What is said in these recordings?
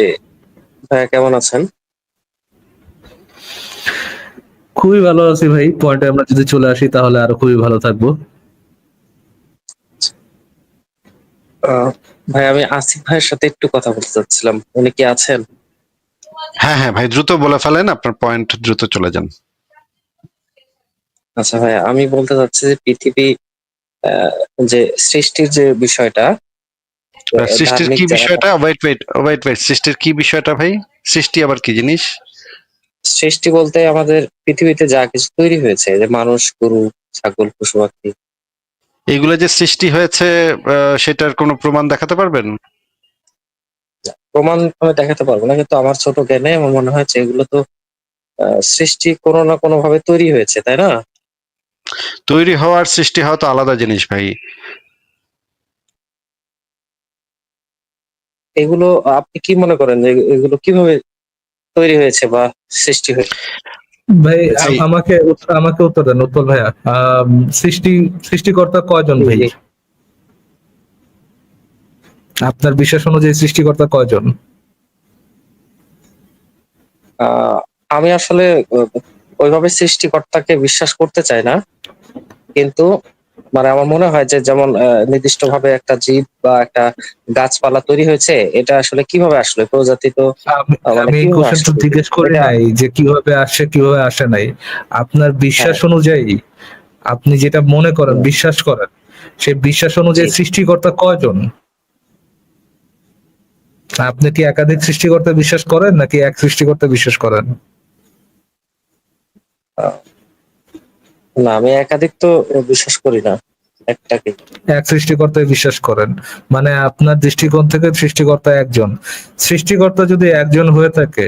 যে ভাইয়া কেমন আছেন? খুবই ভালো আছি ভাই। পয়েন্টে আমরা যদি চলে আসি তাহলে আরও খুবই ভালো থাকব। আহ, ভাই আমি আসিফ ভাইয়ের সাথে একটু কথা বলতে চাচ্ছিলাম। উনি কি আছেন? হ্যাঁ হ্যাঁ ভাই দ্রুত বলে ফেলেন আপনার পয়েন্ট দ্রুত চলে যান। আচ্ছা ভাই আমি বলতে চাচ্ছি যে পৃথিবী আহ, যে সৃষ্টির যে বিষয়টা সৃষ্টির কি বিষয়টা? ওয়েট ওয়েট ওয়েট ওয়েট সৃষ্টির কি বিষয়টা ভাই? সৃষ্টি আবার কি জিনিস? সৃষ্টি বলতে আমাদের পৃথিবীতে যা কিছু তৈরি হয়েছে যে মানুষ গরু ছাগল পশু পাখি এগুলো যে সৃষ্টি হয়েছে সেটার কোনো প্রমাণ দেখাতে পারবেন? প্রমাণ আমি দেখাতে পারব না কিন্তু আমার ছোট জ্ঞানে আমার মনে হয়েছে এগুলো তো সৃষ্টি কোনো না কোনো ভাবে তৈরি হয়েছে তাই না? তৈরি হওয়ার সৃষ্টি হওয়া তো আলাদা জিনিস ভাই। এগুলো আপনি কি মনে করেন এগুলো কীভাবে তৈরি হয়েছে বা সৃষ্টি হয়েছে? ভাই আমাকে উত্তর- আমাকে উত্তর দেন উত্তর ভাইয়া। সৃষ্টি সৃষ্টিকর্তা কয়জন ভাই? আপনার বিশ্বাস অনুযায়ী সৃষ্টিকর্তা কয়জন? আহ, আমি আসলে ওইভাবে সৃষ্টিকর্তাকে বিশ্বাস করতে চাই না। কিন্তু মানে আমার মনে হয় যে যেমন নির্দিষ্ট ভাবে একটা জীব বা একটা গাছপালা তৈরি হয়েছে এটা আসলে কীভাবে আসলে? প্রজাতি তো আমি মানে? জিজ্ঞেস করে নাই যে কীভাবে আসে কীভাবে আসে নাই। আপনার বিশ্বাস অনুযায়ী আপনি যেটা মনে করেন বিশ্বাস করেন সেই বিশ্বাস অনুযায়ী সৃষ্টিকর্তা কয়জন? আপনি কি একাধিক সৃষ্টিকর্তা বিশ্বাস করেন নাকি এক সৃষ্টিকর্তা বিশ্বাস করেন? না আমি একাধিক তো বিশ্বাস করি না একটাকে এক সৃষ্টিকর্তায় বিশ্বাস করেন। মানে আপনার দৃষ্টিকোণ থেকে সৃষ্টিকর্তা একজন। সৃষ্টিকর্তা যদি একজন হয়ে থাকে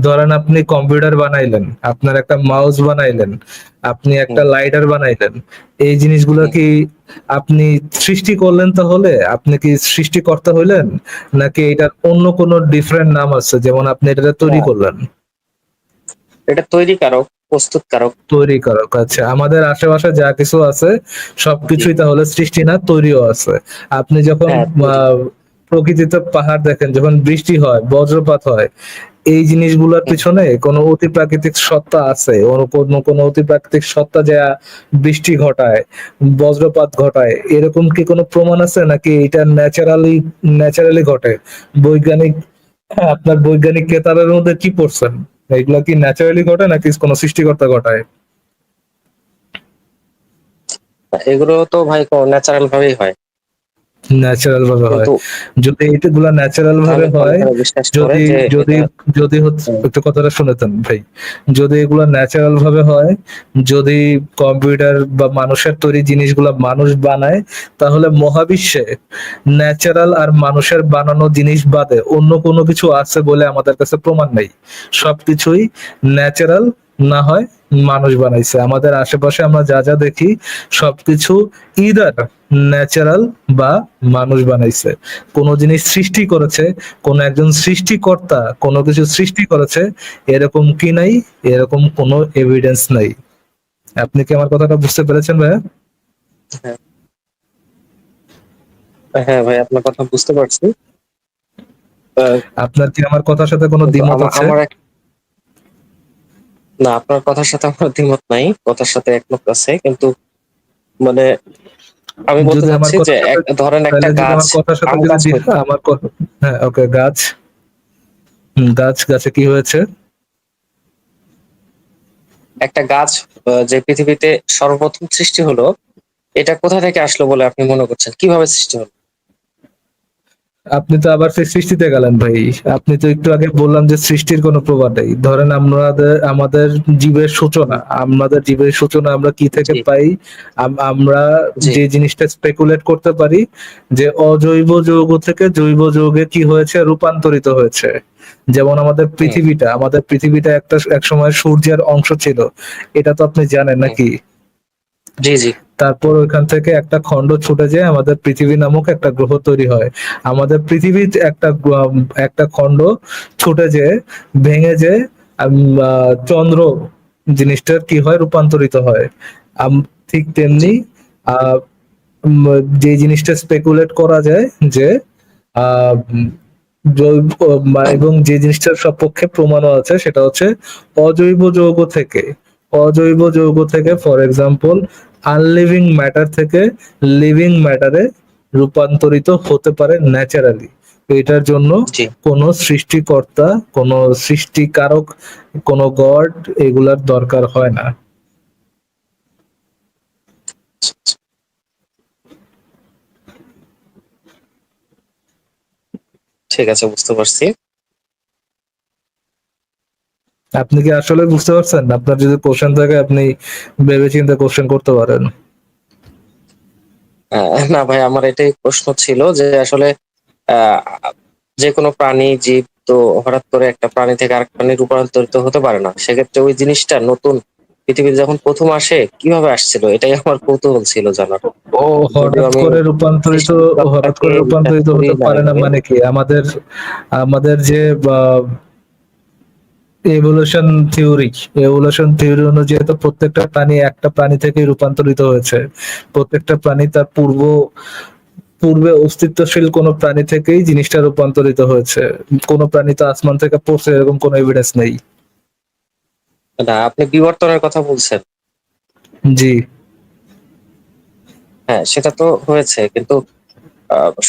ধরেন আপনি কম্পিউটার বানাইলেন আপনার একটা মাউস বানাইলেন আপনি একটা লাইটার বানাইলেন এই জিনিসগুলো কি আপনি সৃষ্টি করলেন তাহলে? আপনি কি সৃষ্টিকর্তা হইলেন? নাকি এটার অন্য কোনো ডিফারেন্ট নাম আছে যেমন আপনি এটা তৈরি করলেন? এটা তৈরি কারক। প্রস্তুত কারক তৈরি করক। আচ্ছা আমাদের আশেপাশে যা কিছু আছে সবকিছুই তাহলে সৃষ্টি না তৈরিও আছে। আপনি যখন হ্যাঁ, প্রকৃতিতে পাহাড় দেখেন যখন বৃষ্টি হয় বজ্রপাত হয় এই জিনিসগুলোর পিছনে কোনো অতি প্রাকৃতিক সত্তা আছে? কোনো- কোনো অতি প্রাকৃতিক সত্তা যা বৃষ্টি ঘটায় বজ্রপাত ঘটায় এরকম কি কোনো প্রমাণ আছে? নাকি এটা ন্যাচারালি ন্যাচারালি ঘটে? বৈজ্ঞানিক আপনার বৈজ্ঞানিক কেতাবের মধ্যে কি পড়ছেন? এগুলা কি ন্যাচারালি ঘটে নাকি কোনো সৃষ্টিকর্তা ঘটায়? এগুলো তো ভাই ন্যাচারাল ভাবেই হয়। ন্যাচারাল ভাবে হয়। যদি এগুলা ন্যাচারাল ভাবে হয় যদি যদি যদি একটু কথাটা শুনেতেন ভাই। যদি এগুলো ন্যাচারাল ভাবে হয় যদি কম্পিউটার বা মানুষের তৈরি জিনিসগুলা মানুষ বানায় তাহলে মহাবিশ্বে ন্যাচারাল আর মানুষের বানানো জিনিস বাদে অন্য কোনো কিছু আছে বলে আমাদের কাছে প্রমাণ নেই। সবকিছুই ন্যাচারাল না হয় মানুষ বানাইছে। আমাদের আশেপাশে আমরা যা যা দেখি সবকিছু ইদার ন্যাচারাল বা মানুষ বানাইছে। কোন জিনিস সৃষ্টি করেছে কোন একজন সৃষ্টিকর্তা কোনো কিছু সৃষ্টি করেছে এরকম কি নাই এরকম কোনো এভিডেন্স নাই। আপনি কি আমার কথাটা বুঝতে পেরেছেন ভাইয়া? হ্যাঁ। ভাই আপনার কথা বুঝতে পারছি। আপনার কি আমার কথার সাথে কোনো দ্বিমত আছে? আমার না আপনার কথার সাথে আমার দ্বিমত নাই কথার সাথে একমত আছে কিন্তু মানে আমি বলতে চাচ্ছি যে ধরেন একটা গাছ আমার কথা হ্যাঁ ওকে গাছ। গাছ গাছে কি হয়েছে? একটা গাছ যে পৃথিবীতে সর্বপ্রথম সৃষ্টি হলো এটা কোথা থেকে আসলো বলে আপনি মনে করছেন? কীভাবে সৃষ্টি হলো? আপনি তো আবার সেই সৃষ্টিতে গেলেন ভাই। আপনি তো একটু আগে বললাম যে সৃষ্টির কোনো প্রভাব নেই। ধরেন আমাদের আমাদের জীবের সূচনা আমাদের জীবের সূচনা আমরা কি থেকে পাই? আমরা যে জিনিসটা স্পেকুলেট করতে পারি যে অজৈব যৌগ থেকে জৈব যৌগে কি হয়েছে রূপান্তরিত হয়েছে। যেমন আমাদের পৃথিবীটা আমাদের পৃথিবীটা একটা এক সময় সূর্যের অংশ ছিল। এটা তো আপনি জানেন নাকি? জি জি। তারপর ওইখান থেকে একটা খণ্ড ছুটে যায় আমাদের পৃথিবী নামক একটা গ্রহ তৈরি হয়। আমাদের পৃথিবীর একটা একটা খণ্ড ছুটে যেয়ে ভেঙে যে চন্দ্র জিনিসটার কি হয়? রূপান্তরিত হয়। ঠিক তেমনি যে জিনিসটা স্পেকুলেট করা যায় যে জৈব এবং যে জিনিসটার সপক্ষে প্রমাণও আছে সেটা হচ্ছে অজৈব যৌগ থেকে। অজৈব যৌগ থেকে ফর এক্সাম্পল আনলিভিং ম্যাটার থেকে লিভিং ম্যাটারে রূপান্তরিত হতে পারে ন্যাচারালি এটার জন্য কোন সৃষ্টিকর্তা কোন সৃষ্টিকারক কোন গড এগুলার দরকার হয় না। ঠিক আছে বুঝতে পারছি। আপনি কি আসলে বুঝতে পারছেন? আপনার যদি কোশ্চেন থাকে আপনি ভেবে চিন্তে কোশ্চেন করতে পারেন। না ভাই আমার এটাই প্রশ্ন ছিল যে আসলে যে কোনো প্রাণী জীব তো হঠাৎ করে একটা প্রাণী থেকে আরেক প্রাণী রূপান্তরিত হতে পারে না। সেক্ষেত্রে ওই জিনিসটা নতুন পৃথিবীতে যখন প্রথম আসে কীভাবে আসছিল? এটাই আমার কৌতূহল ছিল জানার। ও হঠাৎ করে রূপান্তরিত হঠাৎ করে রূপান্তরিত হতে পারে না মানে কি? আমাদের আমাদের যে এভলিউশন থিওরি এভলিউশন থিওরি অনুযায়ী তো প্রত্যেকটা প্রাণী একটা প্রাণী থেকে রূপান্তরিত হয়েছে। প্রত্যেকটা প্রাণী তার পূর্ব পূর্বে অস্তিত্বশীল কোনো প্রাণী থেকেই জিনিসটা রূপান্তরিত হয়েছে। কোনো প্রাণী তো আসমান থেকে পড়ছে এরকম কোনো এভিডেন্স নেই। না আপনি বিবর্তনের কথা বলছেন। জি। হ্যাঁ সেটা তো হয়েছে কিন্তু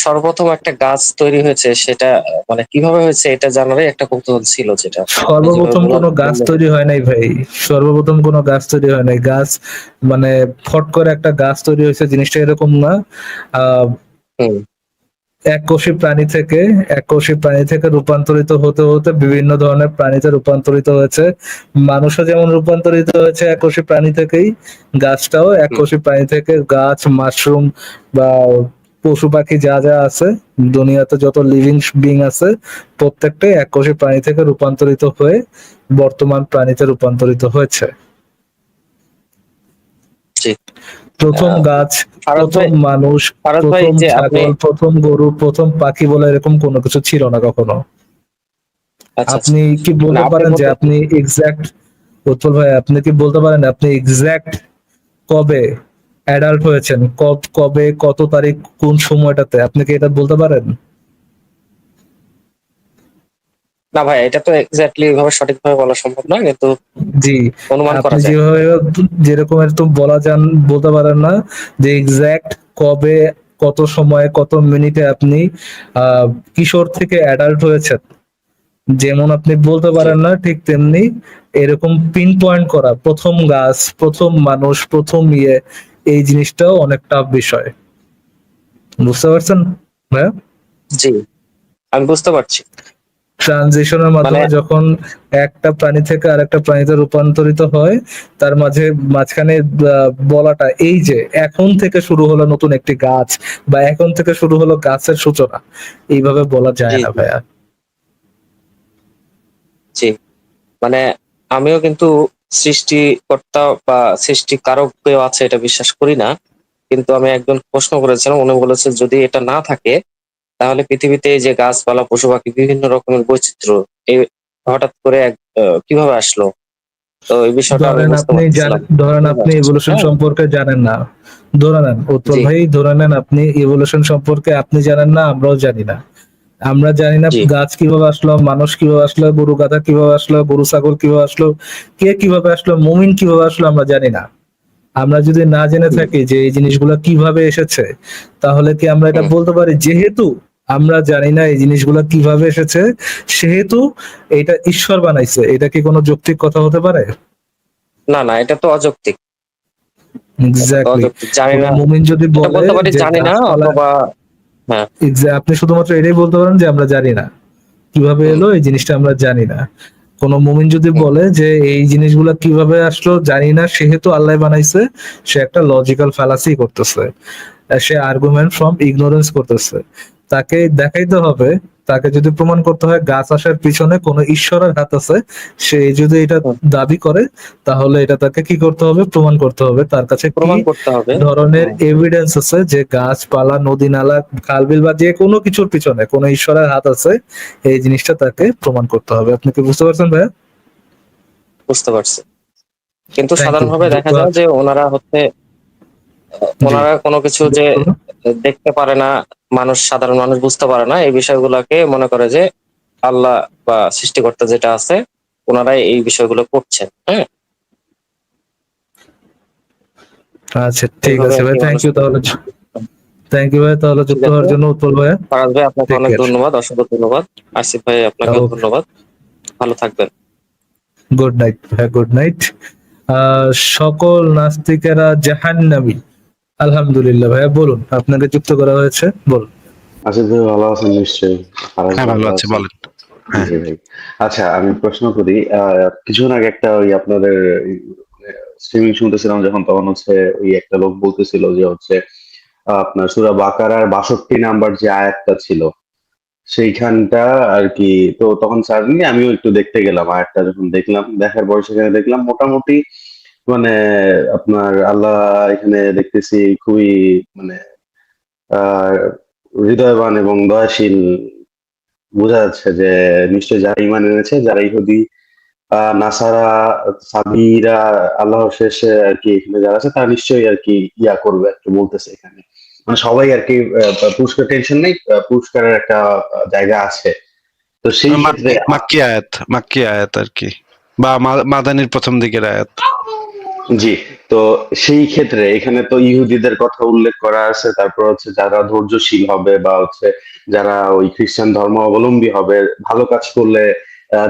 সর্বপ্রথম একটা গাছ তৈরি হয়েছে সেটা মানে কীভাবে হয়েছে এটা জানারই একটা কৌতূহল ছিল যেটা। সর্বপ্রথম কোনো গাছ। তৈরি হয় নাই ভাই। সর্বপ্রথম কোনো গাছ তৈরি হয় নাই। গাছ মানে ফট করে একটা গাছ তৈরি হয়েছে জিনিসটা এরকম না। এককোষী প্রাণী থেকে এককোষী প্রাণী থেকে রূপান্তরিত হতে হতে বিভিন্ন ধরনের প্রাণীতে রূপান্তরিত হয়েছে। মানুষও যেমন রূপান্তরিত হয়েছে এককোষী প্রাণী থেকেই গাছটাও এককোষী প্রাণী থেকে গাছ মাশরুম বা পশু পাখি যা যা আছে দুনিয়াতে যত লিভিং বিং আছে প্রত্যেকটাই এক এককোষী প্রাণী থেকে রূপান্তরিত হয়ে বর্তমান প্রাণীতে রূপান্তরিত হয়েছে। প্রথম গাছ প্রথম মানুষ প্রথম ছাগল প্রথম গরু প্রথম পাখি বলে এরকম কোনো কিছু ছিল না কখনো। আচ্ছা আচ্ছা। আপনি কি বলতে পারেন যে আপনি এক্সাক্ট উৎপল ভাই আপনি কি বলতে পারেন আপনি এক্সাক্ট কবে অ্যাডাল্ট হয়েছেন কব- কবে কত তারিখ কোন সময়টাতে আপনি কি এটা বলতে পারেন? না ভাই এটা তো এক্স্যাক্টলি ভাবে সঠিকভাবে বলা সম্ভব না কিন্তু জি অনুমান করা যায়। যেভাবে যেরকম বলা যান বলতে পারেন না যে এক্সাক্ট কবে কত সময়ে কত মিনিটে আপনি আহ, কিশোর থেকে অ্যাডাল্ট হয়েছেন। যেমন আপনি বলতে পারেন না ঠিক তেমনি এরকম পিন পয়েন্ট করা প্রথম গাছ প্রথম মানুষ প্রথম ইয়ে এই জিনিসটাও অনেক টাফ বিষয়। বুঝতে পারছেন? হ্যাঁ জি। আমি বুঝতে পারছি। ট্রানজিশনের মাধ্যমে মানে- যখন একটা প্রাণী থেকে আরেকটা প্রাণীতে রূপান্তরিত হয় তার মাঝে মাঝখানে বলাটা এই যে এখন থেকে শুরু হলো নতুন একটি গাছ বা এখন থেকে শুরু হলো গাছের সূচনা এইভাবে বলা যায় না ভাইয়া। জি। মানে আমিও কিন্তু সৃষ্টিকর্তা বা সৃষ্টিকারক কেউ আছে এটা বিশ্বাস করি না। কিন্তু আমি একজন প্রশ্ন করেছিলাম উনি বলেছে যদি এটা না থাকে তাহলে পৃথিবীতে যে গাছপালা পশু পাখি বিভিন্ন রকমের বৈচিত্র্য এই হঠাৎ করে এক কীভাবে আসলো? তো এই বিষয়টা আপনি ধরেন আপনি ইভলিউশন হ্যাঁ। সম্পর্কে জানেন না। ধরে নেন উত্তর ভাই ধরে নেন আপনি ইভলিউশন সম্পর্কে আপনি জানেন না আমরাও জানি না। আমরা জানি না গাছ কীভাবে আসলো মানুষ কীভাবে আসলো গরু গাধা কীভাবে আসলো গরু ছাগল কীভাবে আসলো কে কীভাবে আসলো মুমিন কীভাবে আসলো আমরা জানি না। আমরা যদি না জেনে থাকি যে এই জিনিসগুলো কীভাবে এসেছে তাহলে কি আমরা এটা বলতে পারি? যেহেতু আমরা জানি না এই জিনিসগুলো কীভাবে এসেছে সেহেতু এটা ঈশ্বর বানাইছে। এটা কি কোনো যৌক্তিক কথা হতে পারে? না না এটা তো অযৌক্তিক। এক্স্যাক্টলি জানি না। মুমিন যদি বলে বলতে পারি জানি না অথবা আপনি শুধুমাত্র এটাই বলতে পারেন যে আমরা জানি না। কীভাবে এলো এই জিনিসটা আমরা জানি না। কোন মুমিন যদি বলে যে এই জিনিসগুলো কীভাবে আসলো জানি না সেহেতু আল্লাহ বানাইছে সে একটা লজিক্যাল ফ্যালাসি করতেছে। সে আর্গুমেন্ট ফ্রম ইগনোরেন্স করতেছে। তাকে দেখাইতে হবে তাকে যদি প্রমাণ করতে হয় গাছ আসার পিছনে কোনো ঈশ্বরের হাত আছে সে যদি এটা দাবি করে তাহলে এটা তাকে কি করতে হবে? প্রমাণ করতে হবে। তার কাছে প্রমাণ করতে হবে। ধরনের এভিডেন্স আছে যে গাছপালা নদী নালা খালবিল বা যে কোনো কিছুর পিছনে কোনো ঈশ্বরের হাত আছে এই জিনিসটা তাকে প্রমাণ করতে হবে। আপনি কি বুঝতে পারছেন ভাইয়া? বুঝতে পারছি। কিন্তু. সাধারণভাবে দেখা যায় যে ওনারা হচ্ছে ওনারা কোনো কিছু যে দেখতে পারে না মানুষ সাধারণ মানুষ বুঝতে পারে না এই বিষয়গুলোকে মনে করে যে আল্লাহ বা সৃষ্টিকর্তা যেটা আছে ওনারাই এই বিষয়গুলো করছেন হ্যাঁ? আচ্ছা ঠিক আছে ভাই থ্যাংক ইউ তাহলে থ্যাংক ইউ ভাই তাহলে যুক্ত। হওয়ার জন্য উৎপল ভাই ফারাজ ভাই আপনাকে অনেক ধন্যবাদ অসংখ্য ধন্যবাদ। আসিফ ভাই আপনাকে ধন্যবাদ। ভালো থাকবেন। গুড নাইট ভাই গুড নাইট সকল নাস্তিকেরা জাহান্নামী। আলহামদুলিল্লাহ ভাইয়া বলুন আপনাকে যুক্ত করা হয়েছে বলুন। আশিফ ভাই ভালো আছেন নিশ্চয়ই। হ্যাঁ ভালো আছে বলেন। হ্যাঁ। আচ্ছা আমি প্রশ্ন করি আহ, কিছুক্ষণ আগে একটা ওই আপনাদের স্ট্রিমিং শুনতেছিলাম যখন তখন হচ্ছে ওই একটা লোক বলতেছিল যে হচ্ছে আপনার সুরা বাকারার বাষট্টি নাম্বার যে আয়াতটা ছিল সেইখানটা আর কি তো তখন সার্জনি আমিও একটু দেখতে গেলাম আয়াতটা যখন দেখলাম দেখার পর সেখানে দেখলাম মোটামুটি মানে আপনার আল্লাহ এখানে দেখতেছি খুবই মানে আহ হৃদয়বান এবং দয়াশীল। বোঝা যাচ্ছে যে নিশ্চয় যারা ইমান এনেছে যারা ইহুদি নাসারা সাবিরা আল্লাহর শেষে আর কি এখানে যারা আছে তারা নিশ্চয়ই আর কি ইয়া করবে আর কি বলতেছে এখানে। মানে সবাই আর কি পুরস্কার টেনশন নেই পুরস্কারের একটা জায়গা আছে। তো সেই মাক্কি আয়াত মাক্কি আয়াত আর কি বা মাদানির প্রথম দিকের আয়াত। জি, তো সেই ক্ষেত্রে এখানে তো ইহুদিদের কথা উল্লেখ করা আছে, তারপর হচ্ছে যারা ধৈর্যশীল হবে বা হচ্ছে যারা ওই খ্রিস্টান ধর্ম অবলম্বী হবে, ভালো কাজ করলে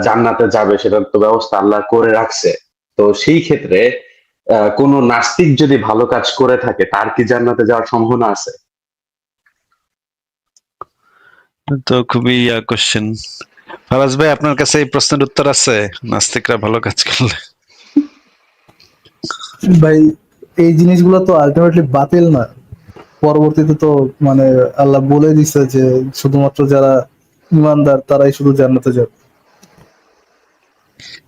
জান্নাতে যাবে, সেটার তো ব্যবস্থা আল্লাহ করে রাখছে। তো সেই ক্ষেত্রে কোন নাস্তিক যদি ভালো কাজ করে থাকে, তার কি জান্নাতে যাওয়ার সম্ভাবনা আছে? তো খুবই কোশ্চেন ফারাজ ভাই, আপনার কাছে এই প্রশ্নের উত্তর আছে? নাস্তিকরা ভালো কাজ করলে। ভাই এই জিনিসগুলো তো আলটিমেটলি বাতিল না। পরবর্তীতে তো মানে আল্লাহ বলে দিছে যে শুধুমাত্র যারা ইমানদার তারাই শুধু জান্নাতে যাবে।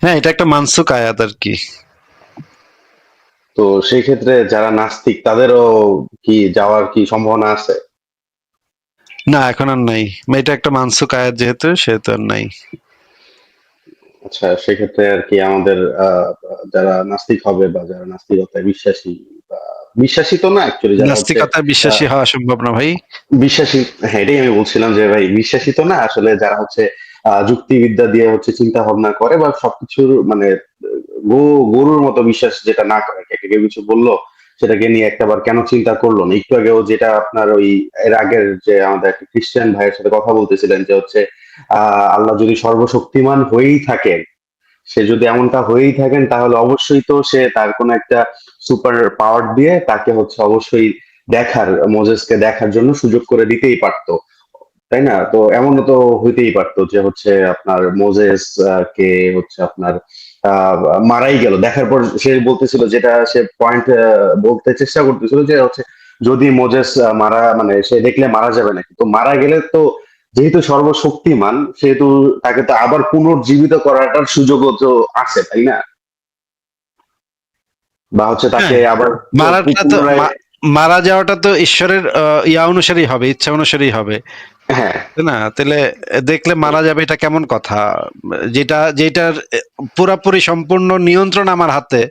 হ্যাঁ এটা একটা মানসুক আয়াত আর কি। তো সেই ক্ষেত্রে যারা নাস্তিক তাদেরও কি যাওয়ার কি সম্ভাবনা আছে? না এখন আর নাই। এটা একটা মানসুক আয়াত যেহেতু সেহেতু আর নাই। আচ্ছা সেক্ষেত্রে আর কি আমাদের আহ, যারা নাস্তিক হবে বা যারা নাস্তিকতায় বিশ্বাসী বা বিশ্বাসী তো না অ্যাকচুয়ালি যারা নাস্তিকতায় বিশ্বাসী হওয়া সম্ভব না ভাই। বিশ্বাসী হ্যাঁ এটাই আমি বলছিলাম যে ভাই বিশ্বাসী তো না আসলে যারা হচ্ছে আহ, যুক্তিবিদ্যা দিয়ে হচ্ছে চিন্তা ভাবনা করে বা সবকিছুর মানে গো- গরুর মতো বিশ্বাস যেটা না করে কেউ কিছু বলল সেটাকে নিয়ে একটাবার কেন চিন্তা করল না? একটু আগেও যেটা আপনার ওই এর আগের যে আমাদের একটা খ্রিস্টান ভাইয়ের সাথে কথা বলতেছিলেন যে হচ্ছে, আহ, আল্লাহ যদি সর্বশক্তিমান হয়েই থাকেন, সে যদি এমনটা হয়েই থাকেন, তাহলে অবশ্যই তো সে তার কোনো একটা সুপার পাওয়ার দিয়ে তাকে হচ্ছে অবশ্যই দেখার মোজেসকে দেখার জন্য সুযোগ করে দিতেই পারতো। তাই না? তো এমনও তো হইতেই পারতো যে হচ্ছে আপনার মোজেস কে হচ্ছে আপনার মারাই গেল। দেখার পর সে বলতেছিল যেটা সে পয়েন্ট বলতে চেষ্টা করতেছিল যে হচ্ছে যদি মোজেস মারা মানে সে দেখলে মারা যাবে নাকি? তো মারা গেলে তো যেহেতু সর্বশক্তিমান সেহেতু তাকে তো আবার পুনর্জীবিত করাটার সুযোগও তো আছে তাই না? বা হচ্ছে তাকে আবার মারাটা তো মারা যাওয়াটা তো ঈশ্বরের ইয়া অনুসারেই হবে ইচ্ছা অনুসারেই হবে। হ্যাঁ। না তাহলে দেখলে মারা যাবে এটা কেমন কথা? যেটা যেটার পুরাপুরি সম্পূর্ণ নিয়ন্ত্রণ আমার হাতে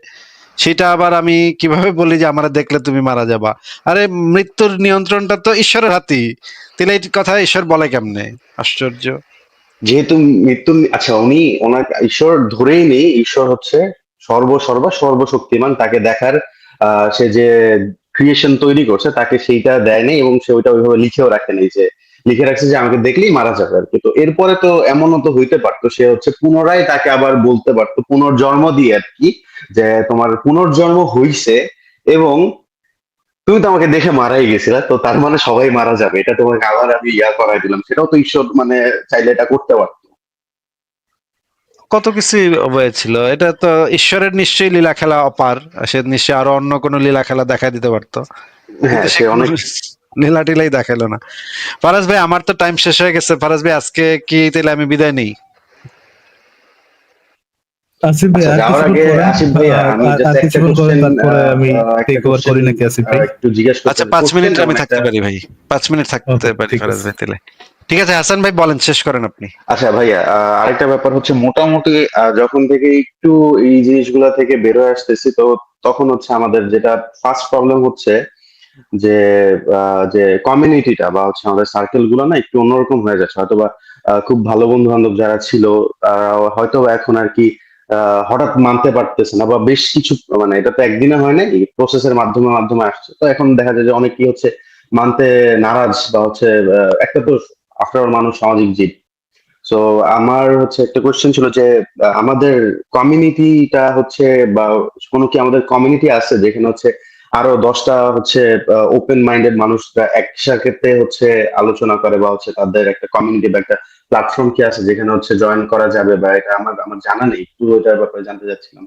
সেটা আবার আমি কীভাবে বলি যে আমার দেখলে তুমি মারা যাবা? আরে মৃত্যুর নিয়ন্ত্রণটা তো ঈশ্বরের হাতেই। তাহলে এই কথা ঈশ্বর বলে কেমনে? আশ্চর্য। যেহেতু মৃত্যু আচ্ছা উনি ওনার ঈশ্বর ধরেই নেই ঈশ্বর হচ্ছে সর্ব সর্বা সর্বশক্তিমান তাকে দেখার আহ, সে যে ক্রিয়েশন তৈরি করছে তাকে সেইটা দেয়নি এবং সে ওইটা ওইভাবে লিখেও রাখেনি যে লিখে রাখছে যে আমাকে দেখলেই মারা যাবে আর কি। তো এরপরে তো এমনও তো হইতে পারতো সে হচ্ছে পুনরায় তাকে আবার বলতে পারতো পুনর্জন্ম দিয়ে আর কি যে তোমার পুনর্জন্ম হইছে এবং তুমি তো আমাকে দেখে মারাই গেছিলা তো তার মানে সবাই মারা যাবে। এটা তোমাকে আবার আমি ইয়া করাই দিলাম। সেটাও তো ঈশ্বর মানে চাইলে এটা করতে পারতো। কত কিছু হয়েছিল। এটা তো ঈশ্বরের নিশ্চয়ই লীলা খেলা অপার। সে নিশ্চয়ই আরও অন্য কোনো লীলা খেলা দেখা দিতে পারতো। হ্যাঁ সে অনেক লীলা টিলাই দেখাল না। ফারাজ ভাই আমার তো টাইম শেষ হয়ে গেছে। ফারাজ ভাই আজকে কি তাহলে আমি বিদায় নেই? আসিফ ভাই যাওয়ার আগে আসিফ ভাই আমি আর- just আর একটা কিছুক্ষণ তারপরে আমি টেক ওভার করি নাকি আসিফ ভাই? একটু জিজ্ঞেস করতে আচ্ছা পাঁচ মিনিট আমি থাকতে পারি ভাই। পাঁচ মিনিট থাকতে পারি ফারাজ ভাই তাহলে। ঠিক আছে হাসান ভাই বলেন শেষ করেন আপনি। আচ্ছা ভাইয়া আরেকটা ব্যাপার হচ্ছে মোটামুটি যখন থেকে একটু এই জিনিসগুলা থেকে বেরোয় আসতেছি তো তখন হচ্ছে আমাদের যেটা ফার্স্ট প্রবলেম হচ্ছে যে যে কমিউনিটিটা বা হচ্ছে আমাদের সার্কেলগুলো না একটু অন্যরকম হয়ে যাচ্ছে। হয়তোবা আহ, খুব ভালো বন্ধু বান্ধব যারা ছিল হয়তো এখন আর কি হঠাৎ মানতে পারতেছে না বা বেশ কিছু মানে এটা তো একদিনে হয় না প্রসেসের মাধ্যমে মাধ্যমে আসছে। তো এখন দেখা যায় যে অনেকেই হচ্ছে মানতে নারাজ বা হচ্ছে একটা তো আফটার মানুষ সামাজিক জীব। সো আমার হচ্ছে একটা কোয়েশ্চেন ছিল যে আমাদের কমিউনিটিটা হচ্ছে বা কোনো কি আমাদের কমিউনিটি আছে যেখানে হচ্ছে আরও দশটা হচ্ছে ওপেন মাইন্ডেড মানুষরা একসাথে হচ্ছে আলোচনা করে বা হচ্ছে তাদের একটা কমিউনিটি বা একটা প্ল্যাটফর্ম কি আছে যেখানে হচ্ছে জয়েন করা যাবে বা এটা আমার আমার জানা নেই। একটু এটার ব্যাপারে জানতে চাচ্ছিলাম।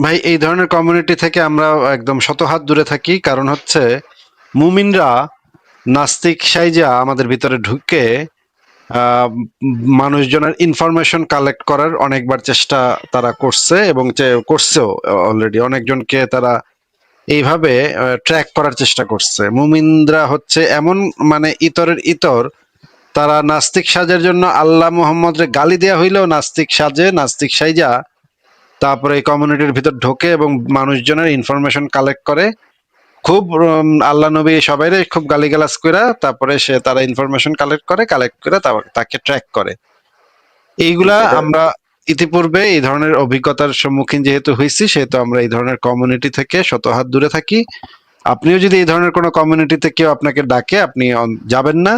ভাই, এই ধরনের কমিউনিটি থেকে আমরা একদম শত হাত দূরে থাকি। কারণ হচ্ছে মুমিনরা নাস্তিক সাইজা আমাদের ভিতরে ঢুকে মানুষজনের ইনফরমেশন কালেক্ট করার অনেকবার চেষ্টা তারা করছে এবং করছেও অলরেডি অনেকজনকে তারা এইভাবে ট্র্যাক করার চেষ্টা করছে। মুমিনরা হচ্ছে এমন মানে ইতরের ইতর তারা নাস্তিক সাজের জন্য আল্লাহ মোহাম্মদরে গালি দেওয়া হইলেও নাস্তিক সাজে নাস্তিক সাইজা তারপরে এই কমিউনিটির ভিতর ঢোকে এবং মানুষজনের ইনফরমেশন কালেক্ট করে। খুব আল্লাহ নবী সবাই খুব গালিগালাজ করে তারপরে সে তারা ইনফরমেশন কালেক্ট করে কালেক্ট করে তাকে ট্র্যাক করে। এইগুলা আমরা ইতিপূর্বে এই ধরনের অভিজ্ঞতার সম্মুখীন যেহেতু হয়েছি সেহেতু আমরা এই ধরনের কমিউনিটি থেকে শত হাত দূরে থাকি। আপনিও যদি এই ধরনের কোনো কমিউনিটিতে কেউ আপনাকে ডাকে আপনি যাবেন না।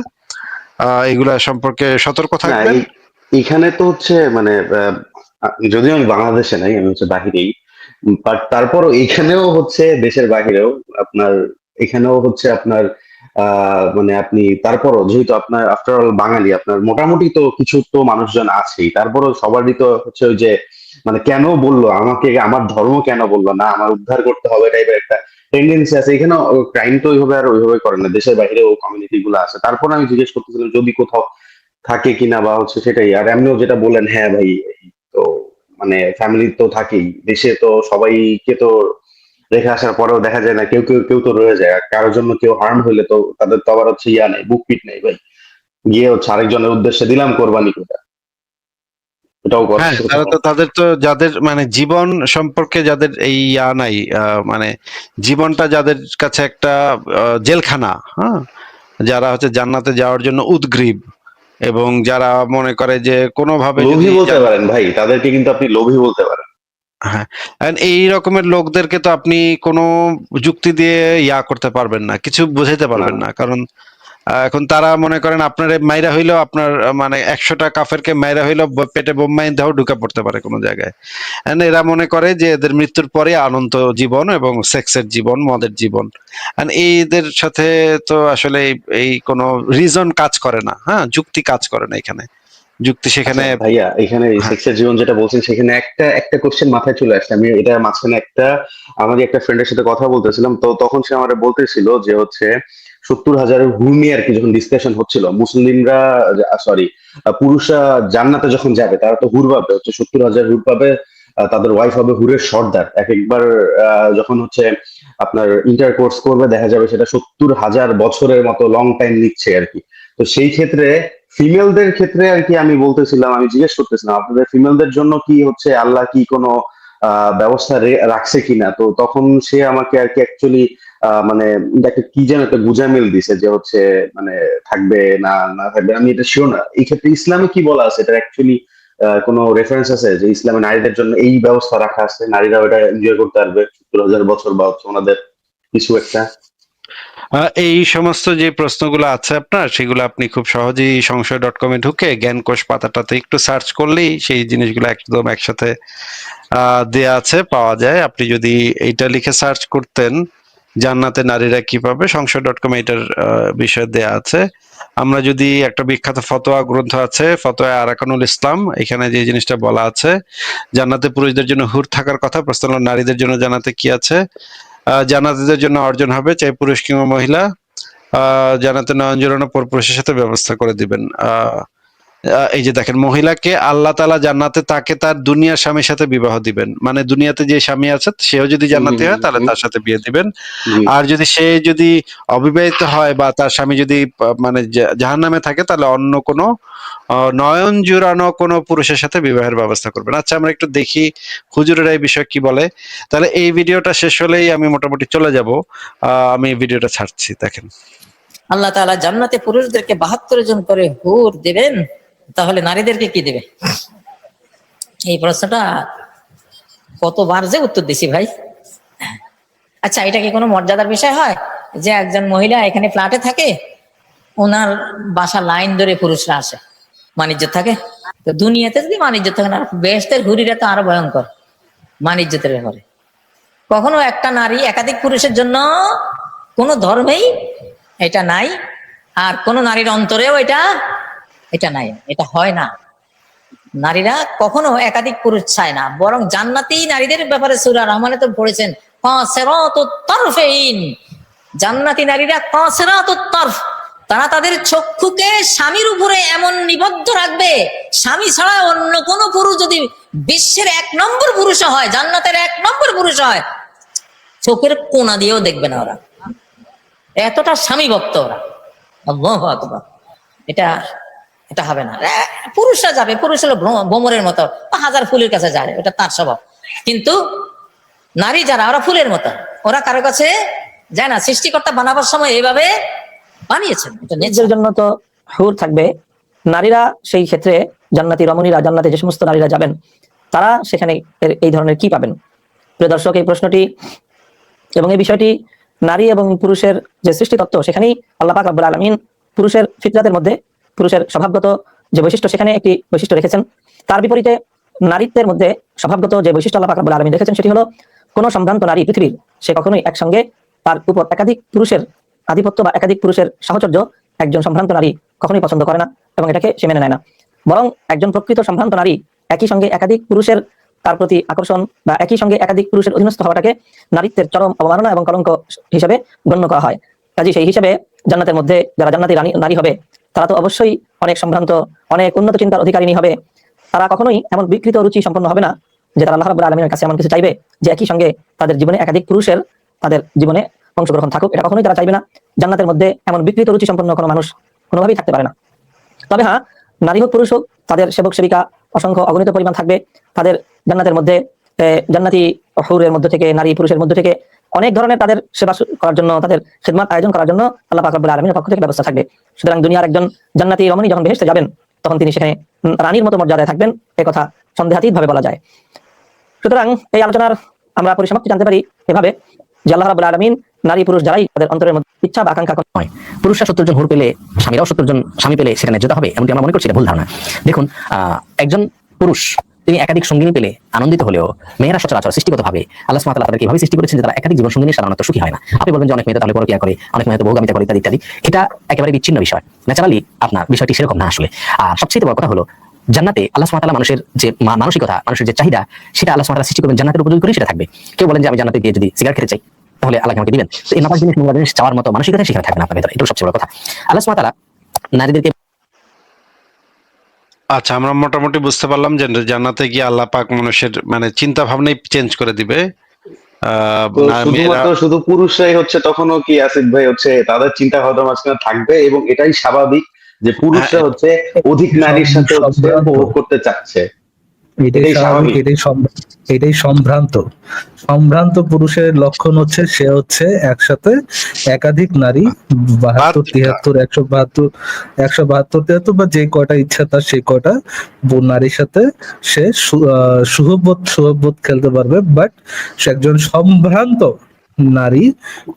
এগুলা সম্পর্কে সতর্ক থাকবেন। এইখানে তো হচ্ছে মানে যদিও আমি বাংলাদেশে নাই আমি হচ্ছে বাহিরেই বাট তারপরও এখানেও হচ্ছে দেশের বাহিরেও আপনার এখানেও হচ্ছে আপনার মানে আপনি তারপরও যেহেতু আপনার আফটার অল বাঙালি, আপনার মোটামুটি তো কিছু তো মানুষজন আছেই। তারপরও সবারই তো হচ্ছে ওই যে মানে কেন বলল? আমাকে, আমার ধর্ম কেন বলল? না, আমার উদ্ধার করতে হবে টাইপের একটা টেন্ডেন্সি আছে। এখানে ক্রাইম তো ওইভাবে আর ওইভাবে করে না। দেশের বাইরেও কমিউনিটি গুলো আছে। তারপর আমি জিজ্ঞেস করতেছিলাম, যদি কোথাও থাকে কিনা বা হচ্ছে সেটাই। আর এমনিও যেটা বললেন হ্যাঁ ভাই তো মানে ফ্যামিলি তো থাকেই। দেশে তো সবাইকে তো রেখে আসার পরেও দেখা যায় না কেউ কেউ কেউ তো রয়ে যায়। আর কারোর জন্য কেউ হার্ম হইলে তো তাদের তো আবার হচ্ছে ইয়া নেই বুক পিট নেই ভাই। গিয়ে হচ্ছে আরেকজনের উদ্দেশ্যে দিলাম কোরবানি করে। হ্যাঁ তারা তো তাদের তো যাদের মানে জীবন সম্পর্কে যাদের এই ইয়া নাই আহ, মানে জীবনটা যাদের কাছে একটা জেলখানা হ্যাঁ? যারা হচ্ছে জান্নাতে যাওয়ার জন্য উদ্গ্রীব এবং যারা মনে করে যে কোনোভাবে লোভী বলতে পারেন ভাই তাদেরকে কিন্তু আপনি লোভী বলতে পারেন। হ্যাঁ and এই রকমের লোকদেরকে তো আপনি কোনো যুক্তি দিয়ে ইয়া করতে পারবেন না কিছু বোঝাইতে পারবেন না। কারণ এখন তারা মনে করেন আপনার মাইরা হইলেও আপনার মানে একশোটা কাফেরকে মাইরা হইলেও পেটে বোম মাইন দেওয়া ঢুকে পড়তে পারে কোনো জায়গায়। এরা মনে করে যে এদের মৃত্যুর পরে আনন্দ জীবন এবং সেক্সের জীবন মদের জীবন। এইদের সাথে তো আসলে এই কোনো রিজন কাজ করে না। হ্যাঁ যুক্তি কাজ করে না এখানে। যুক্তি সেখানে আচ্ছা, ভাইয়া এখানে হ্যাঁ। সেক্সের জীবন যেটা বলছেন সেখানে একটা একটা কোশ্চেন মাথায় চলে আসছে। আমি এটা মাঝখানে একটা আমাদের একটা ফ্রেন্ডের সাথে কথা বলতেছিলাম তো তখন সে আমার বলতেছিল যে হচ্ছে সত্তর হাজারের হুর আর কি যখন ডিসকাশন হচ্ছিল মুসলিমরা সরি পুরুষরা জান্নাতে যখন যাবে তারা তো হুর পাবে হচ্ছে সত্তর হাজার হুর পাবে তাদের ওয়াইফ হবে হুরের সর্দার। এক একবার যখন হচ্ছে আপনার ইন্টার কোর্স করবে দেখা যাবে সেটা সত্তর হাজার বছরের মতো লং টাইম নিচ্ছে আর কি। তো সেই ক্ষেত্রে ফিমেলদের ক্ষেত্রে আর কি আমি বলতেছিলাম, আমি জিজ্ঞেস করতেছিলাম, আপনাদের ফিমেলদের জন্য কি হচ্ছে আল্লাহ কি কোনো ব্যবস্থা রাখছে কিনা? তো তখন সে আমাকে আর কি অ্যাকচুয়ালি মানে একটা কি যেন একটা গুজামিল দিছে যে হচ্ছে মানে থাকবে না না থাকবে। আমি এটা শিওর না। এই ক্ষেত্রে ইসলামে কি বলা আছে? এটা অ্যাকচুয়ালি কোনো রেফারেন্স আছে যে ইসলামে নারীদের জন্য এই ব্যবস্থা রাখা আছে? নারীরা ওটা এনজয় করতে পারবে। সত্তর হাজার বছর বা হচ্ছে ওনাদের কিছু একটা। এই সমস্ত যে প্রশ্নগুলো আছে আপনার, সেগুলো আপনি খুব সহজেই সংশয় ডট কমে ঢুকে জ্ঞানকোষ পাতাটাতে একটু সার্চ করলেই সেই জিনিসগুলো একদম একসাথে দেয়া আছে, পাওয়া যায়। আপনি যদি এইটা লিখে সার্চ করতেন, জান্নাতে নারীরা কি পাবে? সংশয় ডট কম এটার বিষয়ে দেয়া আছে। আমরা যদি একটা বিখ্যাত ফতোয়া গ্রন্থ আছে ফতোয়া আরাকানুল ইসলাম, এখানে যে জিনিসটা বলা আছে, জান্নাতে পুরুষদের জন্য হুর থাকার কথা, প্রশ্ন নারীদের জন্য জান্নাতে কি আছে? আহ, জান্নাতীদের জন্য অর্জন হবে। চাই পুরুষ কিংবা মহিলা আহ, জানাতে না অঞ্জলনের পর পুরুষের সাথে ব্যবস্থা করে দিবেন। আহ, এই যে দেখেন মহিলাকে আল্লাহ তালা জান্নাতে তাকে তার দুনিয়ার স্বামীর সাথে বিবাহ দিবেন। মানে দুনিয়াতে যে স্বামী আছে সেও যদি জান্নাতি হয় তাহলে তার সাথে বিয়ে দিবেন। আর যদি সে যদি অবিবাহিত হয় বা তার স্বামী যদি মানে জাহান নামে থাকে তাহলে অন্য কোনো নয়ন জুড়ানো কোনো পুরুষের সাথে বিবাহের ব্যবস্থা করবেন। আচ্ছা আমরা একটু দেখি হুজুরেরা এই বিষয়ে কি বলে। তাহলে এই ভিডিওটা শেষ হলেই আমি মোটামুটি চলে যাব। আহ, আমি ভিডিওটা ছাড়ছি দেখেন। আল্লাহ তাআলা জান্নাতে পুরুষদেরকে বাহাত্তর জন করে হুর দেবেন। তাহলে নারীদেরকে কি দেবে? এই প্রশ্নটা কতবার যে উত্তর দিছি ভাই। আচ্ছা এটা কি কোনো মর্যাদার বিষয় হয়? যে একজন মহিলা এখানে ফ্ল্যাটে থাকে, ওনার বাসা লাইন ধরে পুরুষরা আসে বাণিজ্য থাকে। তো দুনিয়াতে যদি বাণিজ্য থাকে, না, বেহেস্তের হুরিরা তো আরও ভয়ঙ্কর বাণিজ্যতের ব্যাপারে। কখনো একটা নারী একাধিক পুরুষের জন্য কোনো ধর্মেই এটা নাই, আর কোন নারীর অন্তরেও এটা এটা নাই, এটা হয় না। নারীরা কখনো একাধিক পুরুষ চায় না, বরং জান্নাতি নারীদের ব্যাপারে সুরা রহমানে তো পড়েছেন জান্নাতি নারীরা তারফ, তারা তাদের চক্ষুকে স্বামীর উপরে এমন নিবদ্ধ রাখবে, স্বামী ছাড়া অন্য কোনো পুরুষ যদি বিশ্বের এক নম্বর পুরুষ হয়, জান্নাতের এক নম্বর পুরুষ হয়, চোখের কোনা দিয়েও দেখবে না ওরা। এতটা স্বামী ভক্ত ওরা এটা এটা হবে না। পুরুষরা যাবে, পুরুষ হলো ভ্রমরের মতো হাজার ফুলের কাছে যায় এটা তার স্বভাব। কিন্তু নারী যারা, ওরা ফুলের মতো। ওরা কারও কাছে যায় না। সৃষ্টিকর্তা বানাবার সময় এইভাবে বানিয়েছেন। নিজের জন্য তো হুর থাকবে। নারীরা সেই ক্ষেত্রে জান্নাতি রমণীরা, জান্নাতে যে সমস্ত নারীরা যাবেন, তারা সেখানে এই ধরনের কি পাবেন? প্রিয় দর্শক, এই প্রশ্নটি এবং এই বিষয়টি নারী এবং পুরুষের যে সৃষ্টি তত্ত্ব সেখানেই আল্লাহ পাক রব্বুল আলমিন পুরুষের ফিতরাতের মধ্যে পুরুষের স্বভাবগত যে বৈশিষ্ট্য সেখানে একটি বৈশিষ্ট্য রেখেছেন, তার বিপরীতে নারীত্বের মধ্যে স্বভাবগত যে বৈশিষ্ট্য আল্লাহ পাক রব্বুল রেখেছেন সেটি হলো, কোনো সম্ভ্রান্ত নারী পৃথিবীর সে কখনোই একসঙ্গে তার উপর একাধিক পুরুষের আধিপত্য বা একাধিক পুরুষের সাহচর্য একজন সম্ভ্রান্ত নারী কখনোই পছন্দ করে না এবং এটাকে সে মেনে নেয় না। বরং একজন প্রকৃত সম্ভ্রান্ত নারী একই সঙ্গে একাধিক পুরুষের তার প্রতি আকর্ষণ বা একই সঙ্গে একাধিক পুরুষের অধীনস্থ হওয়াটাকে নারীত্বের চরম অবমাননা এবং কলঙ্ক হিসেবে গণ্য করা হয়। কাজে সেই হিসেবে জান্নাতের মধ্যে যারা জান্নাতি নারী হবে তারা তো অবশ্যই অনেক সম্ভ্রান্ত, অনেক উন্নত চিন্তার অধিকারিণী হবে। তারা কখনোই এমন বিকৃত রুচি সম্পন্ন হবে না যে তারা আল্লাহ রাব্বুল আলমীর কাছে এমন কিছু চাইবে যে একই সঙ্গে তাদের জীবনে একাধিক পুরুষের তাদের জীবনে অংশগ্রহণ থাকুক। এটা কখনোই তারা চাইবে না। জান্নাতের মধ্যে এমন বিকৃত রুচি সম্পন্ন কোনো মানুষ কোনোভাবেই থাকতে পারে না। তবে হ্যাঁ নারী হোক, পুরুষ হোক, তাদের সেবক, সেবিকা, অসংখ্য অগণিত পরিমাণ থাকবে। তাদের জান্নাতের মধ্যে জান্নাতি হুরের মধ্যে থেকে, নারী পুরুষের মধ্যে থেকে অনেক ধরনের তাদের সেবা করার জন্য, তাদের খেদমাত আয়োজন করার জন্য আল্লাহ পাক রব্বুল আলমীর পক্ষ থেকে ব্যবস্থা থাকবে। সুতরাং দুনিয়ার একজন জান্নাতি রমণী যখন বেহেশতে যাবেন, তখন তিনি সেখানে রানীর মতো মর্যাদায় থাকবেন, এ কথা সন্দেহাতীত ভাবে বলা যায়। সুতরাং এই আলোচনার আমরা পরিসমাপ্তি জানতে পারি এভাবে যে আল্লাহ রাবুল আলমিন নারী পুরুষ যারাই তাদের অন্তরের মধ্যে ইচ্ছা বা আকাঙ্ক্ষা নয়, পুরুষরা সত্তর জন হুর পেলে স্বামীরাও সত্তর জন স্বামী পেলে সেখানে যেতে হবে, এমনটি আমরা মনে করছি ভুল ধারণা। দেখুন একজন পুরুষ তিনি একাধিক সঙ্গিনী পেলে আনন্দিত হলেও মেয়েরা সচরাচর সৃষ্টিগত ভাবে আল্লাহ তাআলা তাদেরকে এভাবে সৃষ্টি করেছেন যে তারা একাধিক জীবন সঙ্গিনী সাধারণত সুখী হয় না। আপনি বলবেন যে অনেক মেয়েরা তাহলে পরকিয়া করে, অনেক মেয়ে হয়তো বহুগামিতা করে ইত্যাদি ইত্যাদি। এটা একেবারে বিচ্ছিন্ন বিষয়। ন্যাচারালি আপনার বিষয়টি সেরকম না আসলে। আর সবচেয়ে বড় কথা হলো, জান্নাতে আল্লাহ তাআলা মানুষের যে মানসিকতা, মানুষের যে চাহিদা, সেটা আল্লাহ তাআলা সৃষ্টি করবেন। জান্নাতের উপযোগী করে, সেটা থাকবে। কেউ বলেন যে আমি জান্নাতে গিয়ে যদি সিগারেট খেতে চাই, তাহলে আল্লাহ আমাকে দিবেন? এই নাপাক জিনিস নোংরা জিনিস চাওয়ার মতো মানসিকতা সেখানে থাকবে না আপনার ভেতরে এটা সবচেয়ে বড় কথা। আল্লাহ তাআলা নারীদেরকে আচ্ছা আমরা মোটামুটি বুঝতে পারলাম যে জান্নাতে গিয়ে আল্লাহ পাক মানুষের মানে চিন্তা ভাবনাই চেঞ্জ করে দিবে আহ, তো শুধুমাত্র শুধু পুরুষরাই হচ্ছে তখনও কি আসিফ ভাই হচ্ছে তাদের চিন্তা ভাবনা মাঝখানে থাকবে এবং এটাই স্বাভাবিক যে পুরুষরা হ্যাঁ। হচ্ছে অধিক নারীর সাথে উপভোগ করতে চাচ্ছে এটাই স্বাভাবিক। এটাই এটাই সম্ভ্রান্ত। সম্ভ্রান্ত পুরুষের লক্ষণ হচ্ছে সে হচ্ছে একসাথে একাধিক নারী বাহাত্তর তিয়াত্তর একশো বাহাত্তর একশো বাহাত্তর তিয়াত্তর বা যে কয়টা ইচ্ছা তার সেই কয়টা ব- নারীর সাথে সে সুহবোধ সুহবোধ খেলতে পারবে। বাট সে একজন সম্ভ্রান্ত নারী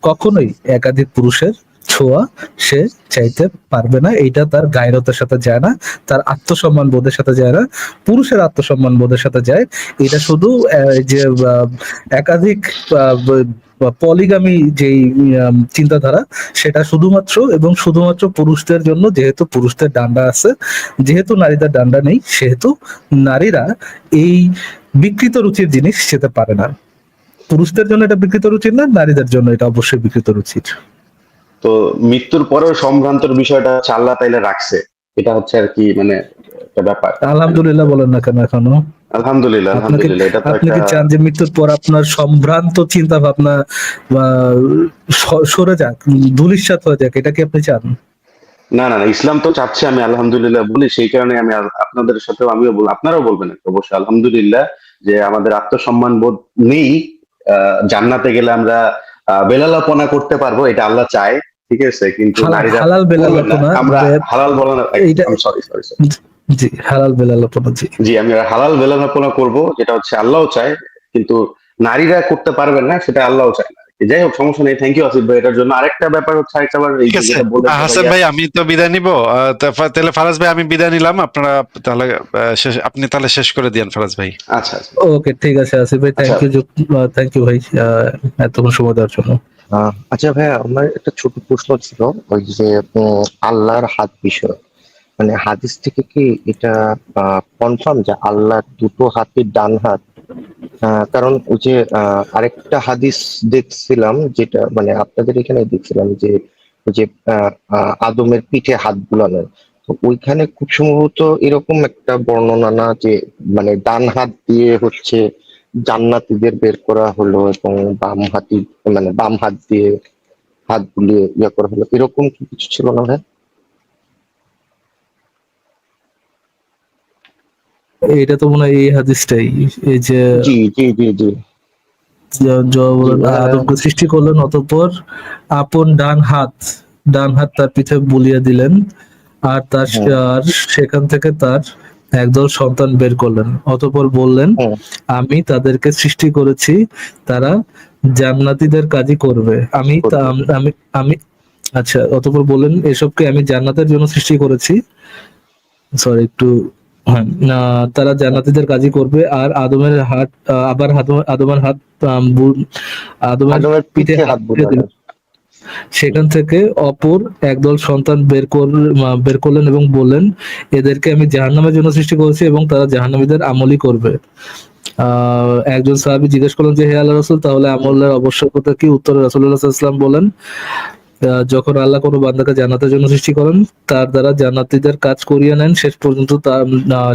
কখনোই একাধিক পুরুষের ছোঁয়া সে চাইতে পারবে না। এইটা তার গায়রতার সাথে যায় না, তার আত্মসম্মান বোধের সাথে যায় না, পুরুষের আত্মসম্মান বোধের সাথে যায়। এটা শুধু যে একাধিক পলিগামী যেই চিন্তাধারা, সেটা শুধুমাত্র এবং শুধুমাত্র পুরুষদের জন্য, যেহেতু পুরুষদের ডান্ডা আছে, যেহেতু নারীদের ডান্ডা নেই, সেহেতু নারীরা এই বিকৃত রুচির জিনিস যেতে পারে না। পুরুষদের জন্য এটা বিকৃত রুচির না, নারীদের জন্য এটা অবশ্যই বিকৃত রুচির। তো মৃত্যুর পরেও সম্ভ্রান্তর বিষয়টা হচ্ছে আল্লাহ তাইলে রাখছে। এটা হচ্ছে আর কি মানে ব্যাপার। আলহামদুলিল্লাহ বলেন না কেন এখনও? আলহামদুলিল্লাহ আলহামদুলিল্লাহ এটা আপনি কি চান যে মৃত্যুর পর আপনার সম্ভ্রান্ত চিন্তা ভাবনা সরে যাক ধুলিস্বাত হয়ে যাক এটা কি আপনি চান? না না না ইসলাম তো চাচ্ছে আমি আলহামদুলিল্লাহ বলি সেই কারণে আমি আপনাদের সাথেও আমিও বল আপনারাও বলবেন অবশ্যই আলহামদুলিল্লাহ যে আমাদের আত্মসম্মান বোধ নেই আহ, জান্নাতে গেলে আমরা বেলালাপনা করতে পারব এটা আল্লাহ চায়। ঠিক আছে কিন্তু হালাল- না। বেলালাপনা, আমরা হালাল বলা এইটা- সরি সরি জি হালাল বেলালাপনা জি। জি আমি হালাল বেলালাপনা করব যেটা হচ্ছে আল্লাহও চায় কিন্তু নারীরা করতে পারবেন না সেটা আল্লাহও চায় না। যাই হোক সমস্যা নেই থ্যাংক ইউ আসিফ ভাই এটার জন্য আরেকটা ব্যাপার হচ্ছে আরেকটা বার এই যেটা বললেন হাসান ভাই আমি তো বিদায় নিব। আহ, তাহলে ফারাজ ভাই আমি বিদায় নিলাম। আপনারা তাহলে শেষ- আপনি তাহলে শেষ করে দিয়েন ফারাজ ভাই। আচ্ছা আচ্ছা। ওকে ঠিক আছে আসিফ ভাই থ্যাংক আচ্ছা। ইউ থ্যাংক ইউ ভাই এতক্ষণ সময় দেওয়ার জন্য। আহ, আচ্ছা ভাইয়া আমার একটা ছোট প্রশ্ন ছিল, ওই যে আল্লাহর হাত বিষয়। মানে হাদিস থেকে কি এটা কনফার্ম যে আল্লাহর দুটো হাতের ডান হাত? কারণ ওই যে আরেকটা হাদিস দেখছিলাম, যেটা মানে আপনাদের এখানে দেখছিলাম যে, ওই যে আদমের পিঠে হাত বুলানো তো ওইখানে খুব সম্ভবত এরকম একটা বর্ণনা না যে মানে ডান হাত দিয়ে হচ্ছে জান্নাতীদের বের করা হলো এবং বাম হাতি মানে বাম হাত দিয়ে হাত বুলিয়ে ইয়ে করা হলো এরকম কি কিছু ছিল না ভাই এটা তো মনে হয় এই হাদিসটাই এই যে জি জি জি জি। আদমকে সৃষ্টি করলেন অতঃপর আপন ডান হাত ডান হাত তার পিঠে বুলিয়ে দিলেন আর তার হ্যাঁ। আর সেখান থেকে তার একদল সন্তান বের করলেন অতপর বললেন। আমি তাদেরকে সৃষ্টি করেছি তারা জান্নাতীদের কাজই করবে আমি আমি আমি আচ্ছা অতপর বললেন এসবকে আমি জান্নাতের জন্য সৃষ্টি করেছি সরি একটু হ্যাঁ তারা জান্নাতীদের কাজই করবে আর আদমের হাত আবার হাত- আদমের হাত আদমের পিঠে হাত। সেখান থেকে অপর একদল সন্তান বের বের করলেন এবং বললেন, এদেরকে আমি জাহান্নামের জন্য সৃষ্টি করেছি এবং তারা জাহান্নামীদের আমলই করবে। একজন সাহাবী জিজ্ঞেস করলেন যে, হে আল্লাহ রসুল, তাহলে আমলের আবশ্যকতা কি? উত্তরে সাল্লাল্লাহু বলেন যখন আল্লাহ কোনো বান্দাকে জান্নাতের জন্য সৃষ্টি করেন, তার দ্বারা জান্নাতীদের কাজ করিয়ে নেন। শেষ পর্যন্ত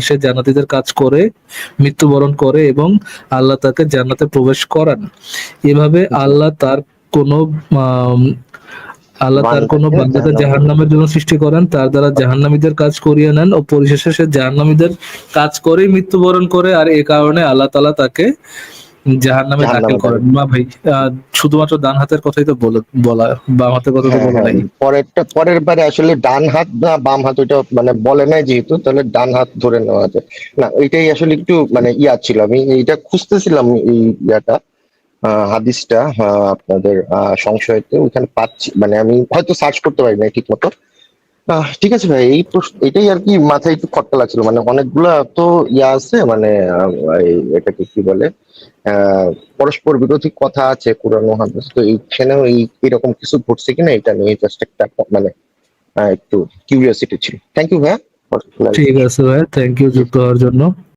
সে জান্নাতীদের কাজ করে, মৃত্যুবরণ করে এবং আল্লাহ তাকে জান্নাতে প্রবেশ করান। এভাবে আল্লাহ তার কোনো আল্লাহ তার কোনো বান্দাকে বান্দাকে জাহান্নামে- জাহান্নামের জন্য সৃষ্টি করেন তার দ্বারা জাহান্নামীদের কাজ করিয়ে নেন ও পরিশেষে সে জাহান্নামীদের কাজ করেই মৃত্যুবরণ করে আর এই কারণে আল্লাহ তালা তাকে জাহান্নামে দাখিল করেন। না ভাই শুধুমাত্র ডান হাতের কথাই তো বলে- বলা বাম হাতের কথা তো বলা। নাই। পরেরটা পরের বারে আসলে ডান হাত না বাম হাত ওইটা মানে বলে নাই যেহেতু তাহলে ডান হাত ধরে নেওয়া যায়। না এটাই আসলে একটু মানে ইয়া ছিল। আমি এইটা খুঁজতেছিলাম এই ইয়াটা। হাদিসটা আপনাদের সংশয়তে ওইখানে পাচ্ছি। মানে আমি হয়তো সার্চ করতে পারি না ঠিক মতো ঠিক আছে ভাই, এই প্রশ্ন, এটাই আর কি মাথায় একটু খটকা লাগছিল। মানে অনেকগুলা তো ইয়া আছে মানে এটাকে কি বলে পরস্পর বিরোধী কথা আছে, কোরআন হাদিস। তো এইখানেও এই এরকম কিছু ঘটছে কিনা, এটা নিয়ে জাস্ট একটা মানে একটু কিউরিয়াসিটি ছিল। থ্যাংক ইউ ভাইয়া। ঠিক আছে ভাই থ্যাংক ইউ যুক্ত হওয়ার জন্য।